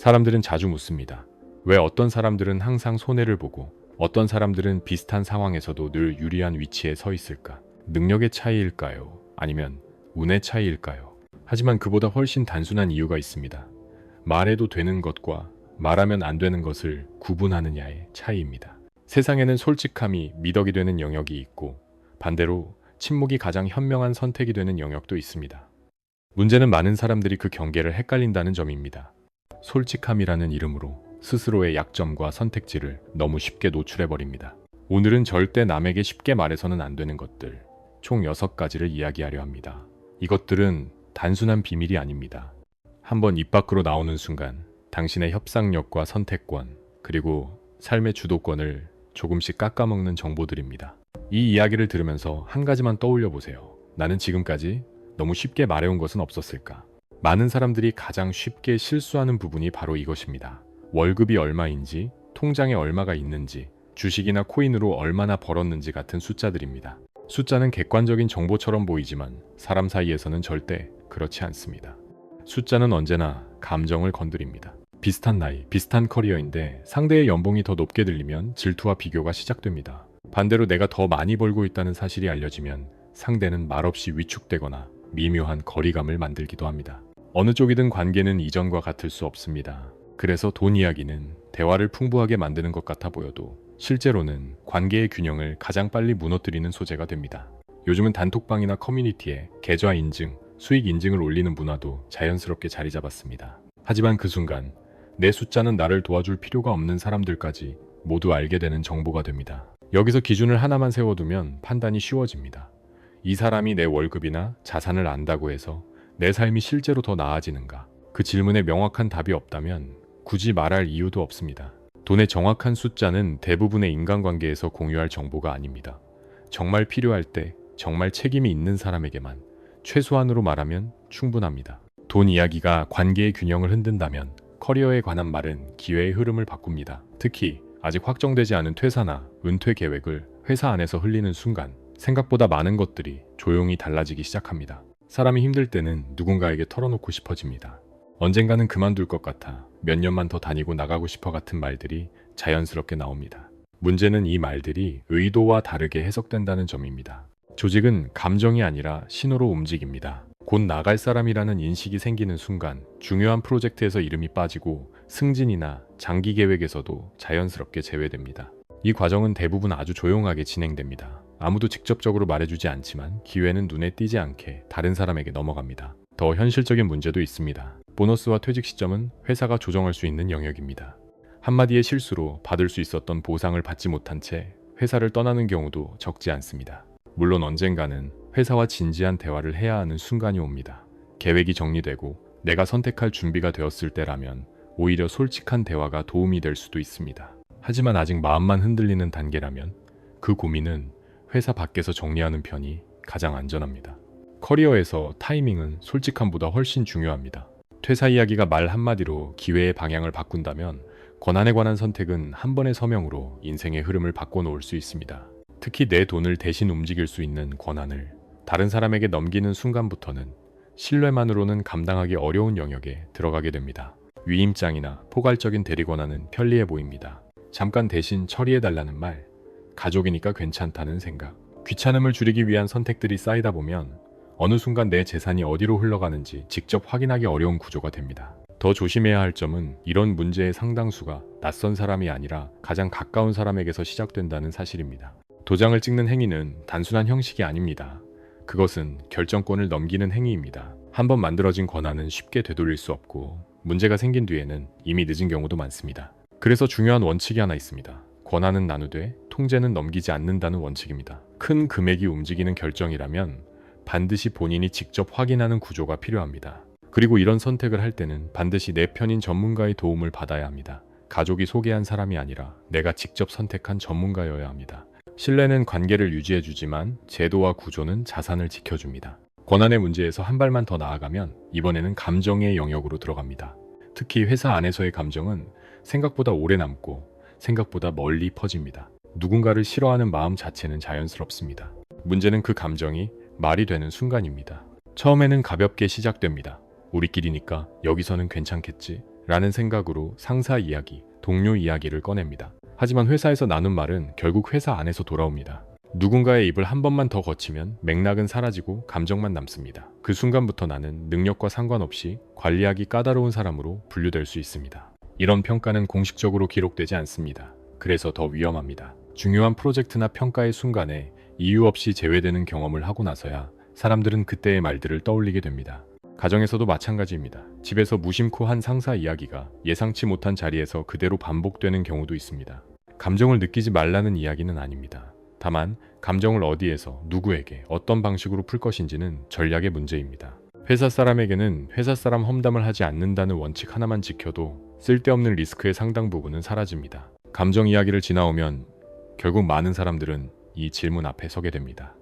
사람들은 자주 묻습니다. 왜 어떤 사람들은 항상 손해를 보고 어떤 사람들은 비슷한 상황에서도 늘 유리한 위치에 서 있을까? 능력의 차이일까요? 아니면 운의 차이일까요? 하지만 그보다 훨씬 단순한 이유가 있습니다. 말해도 되는 것과 말하면 안 되는 것을 구분하느냐의 차이입니다. 세상에는 솔직함이 미덕이 되는 영역이 있고 반대로 침묵이 가장 현명한 선택이 되는 영역도 있습니다. 문제는 많은 사람들이 그 경계를 헷갈린다는 점입니다. 솔직함이라는 이름으로 스스로의 약점과 선택지를 너무 쉽게 노출해버립니다. 오늘은 절대 남에게 쉽게 말해서는 안 되는 것들, 총 6가지를 이야기하려 합니다. 이것들은 단순한 비밀이 아닙니다. 한번 입 밖으로 나오는 순간 당신의 협상력과 선택권, 그리고 삶의 주도권을 조금씩 깎아먹는 정보들입니다. 이 이야기를 들으면서 한 가지만 떠올려 보세요. 나는 지금까지 너무 쉽게 말해온 것은 없었을까? 많은 사람들이 가장 쉽게 실수하는 부분이 바로 이것입니다. 월급이 얼마인지, 통장에 얼마가 있는지, 주식이나 코인으로 얼마나 벌었는지 같은 숫자들입니다. 숫자는 객관적인 정보처럼 보이지만 사람 사이에서는 절대 그렇지 않습니다. 숫자는 언제나 감정을 건드립니다. 비슷한 나이, 비슷한 커리어인데 상대의 연봉이 더 높게 들리면 질투와 비교가 시작됩니다. 반대로 내가 더 많이 벌고 있다는 사실이 알려지면 상대는 말없이 위축되거나 미묘한 거리감을 만들기도 합니다. 어느 쪽이든 관계는 이전과 같을 수 없습니다. 그래서 돈 이야기는 대화를 풍부하게 만드는 것 같아 보여도 실제로는 관계의 균형을 가장 빨리 무너뜨리는 소재가 됩니다. 요즘은 단톡방이나 커뮤니티에 계좌 인증, 수익 인증을 올리는 문화도 자연스럽게 자리 잡았습니다. 하지만 그 순간 내 숫자는 나를 도와줄 필요가 없는 사람들까지 모두 알게 되는 정보가 됩니다. 여기서 기준을 하나만 세워두면 판단이 쉬워집니다. 이 사람이 내 월급이나 자산을 안다고 해서 내 삶이 실제로 더 나아지는가? 그 질문에 명확한 답이 없다면 굳이 말할 이유도 없습니다. 돈의 정확한 숫자는 대부분의 인간관계에서 공유할 정보가 아닙니다. 정말 필요할 때 정말 책임이 있는 사람에게만 최소한으로 말하면 충분합니다. 돈 이야기가 관계의 균형을 흔든다면 커리어에 관한 말은 기회의 흐름을 바꿉니다. 특히 아직 확정되지 않은 퇴사나 은퇴 계획을 회사 안에서 흘리는 순간 생각보다 많은 것들이 조용히 달라지기 시작합니다. 사람이 힘들 때는 누군가에게 털어놓고 싶어집니다. 언젠가는 그만둘 것 같아 몇 년만 더 다니고 나가고 싶어 같은 말들이 자연스럽게 나옵니다. 문제는 이 말들이 의도와 다르게 해석된다는 점입니다. 조직은 감정이 아니라 신호로 움직입니다. 곧 나갈 사람이라는 인식이 생기는 순간 중요한 프로젝트에서 이름이 빠지고 승진이나 장기 계획에서도 자연스럽게 제외됩니다. 이 과정은 대부분 아주 조용하게 진행됩니다. 아무도 직접적으로 말해주지 않지만 기회는 눈에 띄지 않게 다른 사람에게 넘어갑니다. 더 현실적인 문제도 있습니다. 보너스와 퇴직 시점은 회사가 조정할 수 있는 영역입니다. 한마디의 실수로 받을 수 있었던 보상을 받지 못한 채 회사를 떠나는 경우도 적지 않습니다. 물론 언젠가는 회사와 진지한 대화를 해야 하는 순간이 옵니다. 계획이 정리되고 내가 선택할 준비가 되었을 때라면 오히려 솔직한 대화가 도움이 될 수도 있습니다. 하지만 아직 마음만 흔들리는 단계라면 그 고민은 회사 밖에서 정리하는 편이 가장 안전합니다. 커리어에서 타이밍은 솔직함보다 훨씬 중요합니다. 퇴사 이야기가 말 한마디로 기회의 방향을 바꾼다면 권한에 관한 선택은 한 번의 서명으로 인생의 흐름을 바꿔놓을 수 있습니다. 특히 내 돈을 대신 움직일 수 있는 권한을 다른 사람에게 넘기는 순간부터는 신뢰만으로는 감당하기 어려운 영역에 들어가게 됩니다. 위임장이나 포괄적인 대리 권한은 편리해 보입니다. 잠깐 대신 처리해달라는 말, 가족이니까 괜찮다는 생각, 귀찮음을 줄이기 위한 선택들이 쌓이다 보면 어느 순간 내 재산이 어디로 흘러가는지 직접 확인하기 어려운 구조가 됩니다. 더 조심해야 할 점은 이런 문제의 상당수가 낯선 사람이 아니라 가장 가까운 사람에게서 시작된다는 사실입니다. 도장을 찍는 행위는 단순한 형식이 아닙니다. 그것은 결정권을 넘기는 행위입니다. 한번 만들어진 권한은 쉽게 되돌릴 수 없고 문제가 생긴 뒤에는 이미 늦은 경우도 많습니다. 그래서 중요한 원칙이 하나 있습니다. 권한은 나누되 통제는 넘기지 않는다는 원칙입니다. 큰 금액이 움직이는 결정이라면 반드시 본인이 직접 확인하는 구조가 필요합니다. 그리고 이런 선택을 할 때는 반드시 내 편인 전문가의 도움을 받아야 합니다. 가족이 소개한 사람이 아니라 내가 직접 선택한 전문가여야 합니다. 신뢰는 관계를 유지해주지만 제도와 구조는 자산을 지켜줍니다. 권한의 문제에서 한 발만 더 나아가면 이번에는 감정의 영역으로 들어갑니다. 특히 회사 안에서의 감정은 생각보다 오래 남고 생각보다 멀리 퍼집니다. 누군가를 싫어하는 마음 자체는 자연스럽습니다. 문제는 그 감정이 말이 되는 순간입니다. 처음에는 가볍게 시작됩니다. 우리끼리니까 여기서는 괜찮겠지? 라는 생각으로 상사 이야기, 동료 이야기를 꺼냅니다. 하지만 회사에서 나눈 말은 결국 회사 안에서 돌아옵니다. 누군가의 입을 한 번만 더 거치면 맥락은 사라지고 감정만 남습니다. 그 순간부터 나는 능력과 상관없이 관리하기 까다로운 사람으로 분류될 수 있습니다. 이런 평가는 공식적으로 기록되지 않습니다. 그래서 더 위험합니다. 중요한 프로젝트나 평가의 순간에 이유 없이 제외되는 경험을 하고 나서야 사람들은 그때의 말들을 떠올리게 됩니다. 가정에서도 마찬가지입니다. 집에서 무심코 한 상사 이야기가 예상치 못한 자리에서 그대로 반복되는 경우도 있습니다. 감정을 느끼지 말라는 이야기는 아닙니다. 다만 감정을 어디에서 누구에게 어떤 방식으로 풀 것인지는 전략의 문제입니다. 회사 사람에게는 회사 사람 험담을 하지 않는다는 원칙 하나만 지켜도 쓸데없는 리스크의 상당 부분은 사라집니다. 감정 이야기를 지나오면 결국 많은 사람들은 이 질문 앞에 서게 됩니다.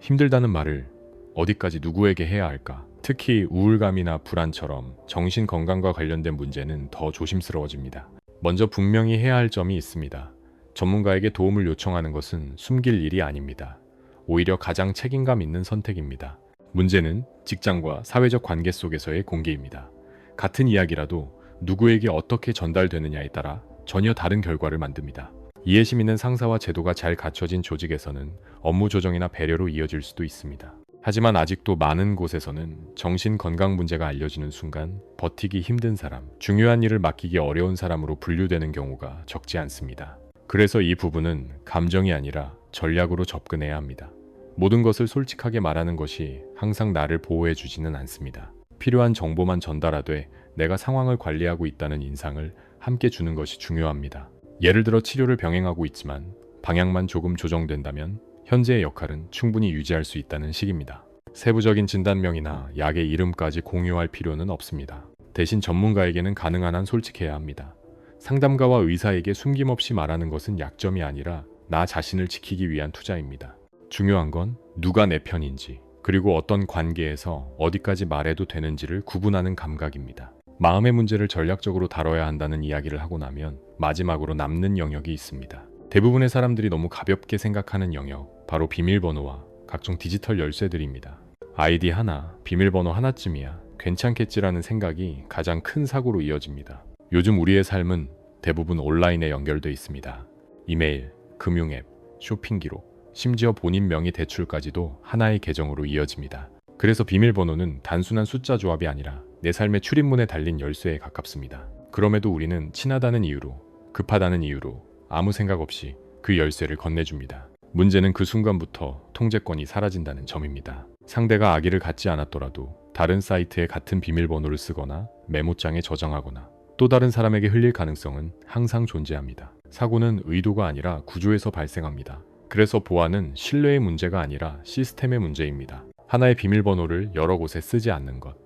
힘들다는 말을 어디까지 누구에게 해야 할까? 특히 우울감이나 불안처럼 정신 건강과 관련된 문제는 더 조심스러워집니다. 먼저 분명히 해야 할 점이 있습니다. 전문가에게 도움을 요청하는 것은 숨길 일이 아닙니다. 오히려 가장 책임감 있는 선택입니다. 문제는 직장과 사회적 관계 속에서의 공개입니다. 같은 이야기라도 누구에게 어떻게 전달되느냐에 따라 전혀 다른 결과를 만듭니다. 이해심 있는 상사와 제도가 잘 갖춰진 조직에서는 업무 조정이나 배려로 이어질 수도 있습니다. 하지만 아직도 많은 곳에서는 정신 건강 문제가 알려지는 순간 버티기 힘든 사람, 중요한 일을 맡기기 어려운 사람으로 분류되는 경우가 적지 않습니다. 그래서 이 부분은 감정이 아니라 전략으로 접근해야 합니다. 모든 것을 솔직하게 말하는 것이 항상 나를 보호해 주지는 않습니다. 필요한 정보만 전달하되 내가 상황을 관리하고 있다는 인상을 함께 주는 것이 중요합니다. 예를 들어 치료를 병행하고 있지만 방향만 조금 조정된다면 현재의 역할은 충분히 유지할 수 있다는 식입니다. 세부적인 진단명이나 약의 이름까지 공유할 필요는 없습니다. 대신 전문가에게는 가능한 한 솔직해야 합니다. 상담가와 의사에게 숨김없이 말하는 것은 약점이 아니라 나 자신을 지키기 위한 투자입니다. 중요한 건 누가 내 편인지, 그리고 어떤 관계에서 어디까지 말해도 되는지를 구분하는 감각입니다. 마음의 문제를 전략적으로 다뤄야 한다는 이야기를 하고 나면 마지막으로 남는 영역이 있습니다. 대부분의 사람들이 너무 가볍게 생각하는 영역, 바로 비밀번호와 각종 디지털 열쇠들입니다. 아이디 하나, 비밀번호 하나쯤이야 괜찮겠지라는 생각이 가장 큰 사고로 이어집니다. 요즘 우리의 삶은 대부분 온라인에 연결돼 있습니다. 이메일, 금융 앱, 쇼핑 기록, 심지어 본인 명의 대출까지도 하나의 계정으로 이어집니다. 그래서 비밀번호는 단순한 숫자 조합이 아니라 내 삶의 출입문에 달린 열쇠에 가깝습니다. 그럼에도 우리는 친하다는 이유로, 급하다는 이유로 아무 생각 없이 그 열쇠를 건네줍니다. 문제는 그 순간부터 통제권이 사라진다는 점입니다. 상대가 악의를 갖지 않았더라도 다른 사이트에 같은 비밀번호를 쓰거나 메모장에 저장하거나 또 다른 사람에게 흘릴 가능성은 항상 존재합니다. 사고는 의도가 아니라 구조에서 발생합니다. 그래서 보안은 신뢰의 문제가 아니라 시스템의 문제입니다. 하나의 비밀번호를 여러 곳에 쓰지 않는 것,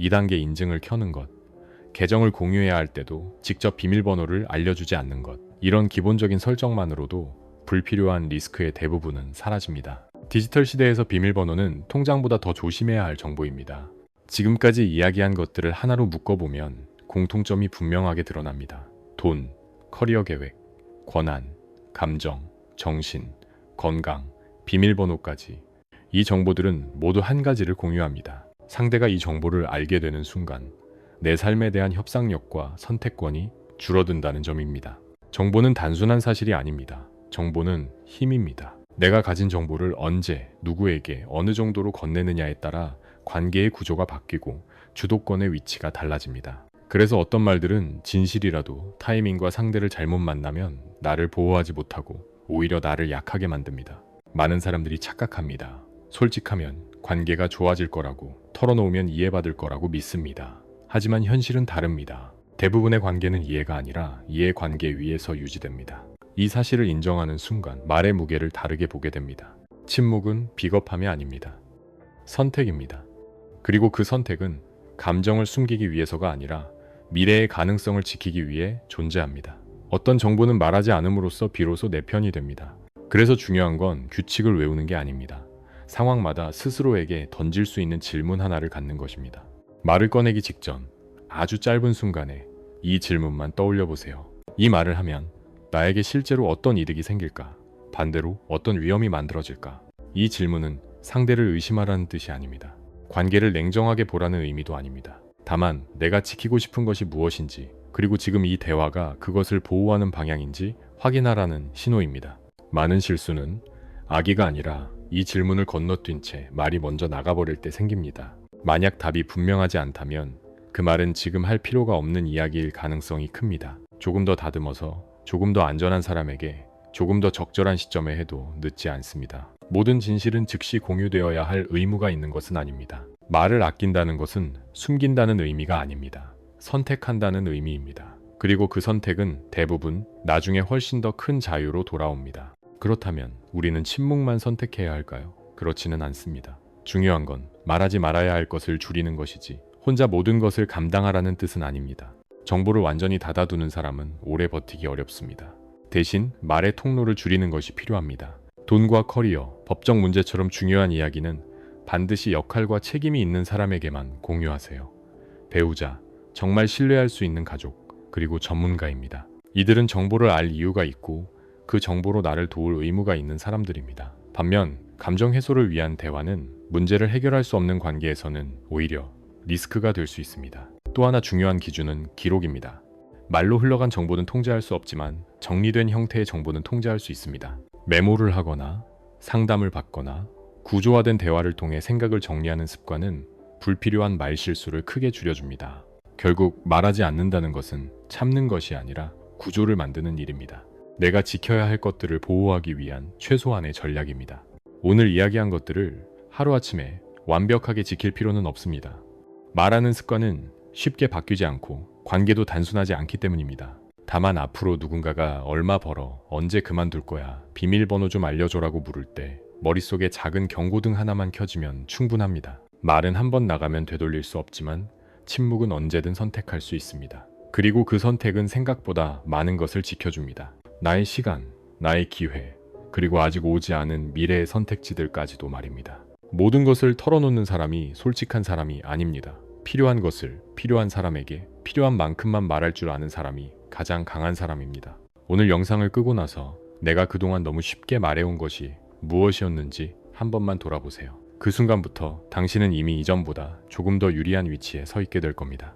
2단계 인증을 켜는 것, 계정을 공유해야 할 때도 직접 비밀번호를 알려주지 않는 것, 이런 기본적인 설정만으로도 불필요한 리스크의 대부분은 사라집니다. 디지털 시대에서 비밀번호는 통장보다 더 조심해야 할 정보입니다. 지금까지 이야기한 것들을 하나로 묶어보면 공통점이 분명하게 드러납니다. 돈, 커리어 계획, 권한, 감정, 정신, 건강, 비밀번호까지. 이 정보들은 모두 한 가지를 공유합니다. 상대가 이 정보를 알게 되는 순간 내 삶에 대한 협상력과 선택권이 줄어든다는 점입니다. 정보는 단순한 사실이 아닙니다. 정보는 힘입니다. 내가 가진 정보를 언제, 누구에게, 어느 정도로 건네느냐에 따라 관계의 구조가 바뀌고 주도권의 위치가 달라집니다. 그래서 어떤 말들은 진실이라도 타이밍과 상대를 잘못 만나면 나를 보호하지 못하고 오히려 나를 약하게 만듭니다. 많은 사람들이 착각합니다. 솔직하면 관계가 좋아질 거라고 털어놓으면 이해받을 거라고 믿습니다. 하지만 현실은 다릅니다. 대부분의 관계는 이해가 아니라 이해 관계 위에서 유지됩니다. 이 사실을 인정하는 순간 말의 무게를 다르게 보게 됩니다. 침묵은 비겁함이 아닙니다. 선택입니다. 그리고 그 선택은 감정을 숨기기 위해서가 아니라 미래의 가능성을 지키기 위해 존재합니다. 어떤 정보는 말하지 않음으로써 비로소 내 편이 됩니다. 그래서 중요한 건 규칙을 외우는 게 아닙니다. 상황마다 스스로에게 던질 수 있는 질문 하나를 갖는 것입니다. 말을 꺼내기 직전 아주 짧은 순간에 이 질문만 떠올려 보세요. 이 말을 하면 나에게 실제로 어떤 이득이 생길까? 반대로 어떤 위험이 만들어질까? 이 질문은 상대를 의심하라는 뜻이 아닙니다. 관계를 냉정하게 보라는 의미도 아닙니다. 다만 내가 지키고 싶은 것이 무엇인지 그리고 지금 이 대화가 그것을 보호하는 방향인지 확인하라는 신호입니다. 많은 실수는 아기가 아니라 이 질문을 건너뛴 채 말이 먼저 나가버릴 때 생깁니다. 만약 답이 분명하지 않다면 그 말은 지금 할 필요가 없는 이야기일 가능성이 큽니다. 조금 더 다듬어서 조금 더 안전한 사람에게 조금 더 적절한 시점에 해도 늦지 않습니다. 모든 진실은 즉시 공유되어야 할 의무가 있는 것은 아닙니다. 말을 아낀다는 것은 숨긴다는 의미가 아닙니다. 선택한다는 의미입니다. 그리고 그 선택은 대부분 나중에 훨씬 더 큰 자유로 돌아옵니다. 그렇다면 우리는 침묵만 선택해야 할까요? 그렇지는 않습니다. 중요한 건 말하지 말아야 할 것을 줄이는 것이지 혼자 모든 것을 감당하라는 뜻은 아닙니다. 정보를 완전히 닫아두는 사람은 오래 버티기 어렵습니다. 대신 말의 통로를 줄이는 것이 필요합니다. 돈과 커리어, 법적 문제처럼 중요한 이야기는 반드시 역할과 책임이 있는 사람에게만 공유하세요. 배우자, 정말 신뢰할 수 있는 가족, 그리고 전문가입니다. 이들은 정보를 알 이유가 있고 그 정보로 나를 도울 의무가 있는 사람들입니다. 반면 감정 해소를 위한 대화는 문제를 해결할 수 없는 관계에서는 오히려 리스크가 될 수 있습니다. 또 하나 중요한 기준은 기록입니다. 말로 흘러간 정보는 통제할 수 없지만 정리된 형태의 정보는 통제할 수 있습니다. 메모를 하거나 상담을 받거나 구조화된 대화를 통해 생각을 정리하는 습관은 불필요한 말 실수를 크게 줄여줍니다. 결국 말하지 않는다는 것은 참는 것이 아니라 구조를 만드는 일입니다. 내가 지켜야 할 것들을 보호하기 위한 최소한의 전략입니다. 오늘 이야기한 것들을 하루아침에 완벽하게 지킬 필요는 없습니다. 말하는 습관은 쉽게 바뀌지 않고 관계도 단순하지 않기 때문입니다. 다만 앞으로 누군가가 얼마 벌어 언제 그만둘 거야 비밀번호 좀 알려줘라고 물을 때 머릿속에 작은 경고등 하나만 켜지면 충분합니다. 말은 한 번 나가면 되돌릴 수 없지만 침묵은 언제든 선택할 수 있습니다. 그리고 그 선택은 생각보다 많은 것을 지켜줍니다. 나의 시간, 나의 기회, 그리고 아직 오지 않은 미래의 선택지들까지도 말입니다. 모든 것을 털어놓는 사람이 솔직한 사람이 아닙니다. 필요한 것을 필요한 사람에게 필요한 만큼만 말할 줄 아는 사람이 가장 강한 사람입니다. 오늘 영상을 끄고 나서 내가 그동안 너무 쉽게 말해온 것이 무엇이었는지 한 번만 돌아보세요. 그 순간부터 당신은 이미 이전보다 조금 더 유리한 위치에 서 있게 될 겁니다.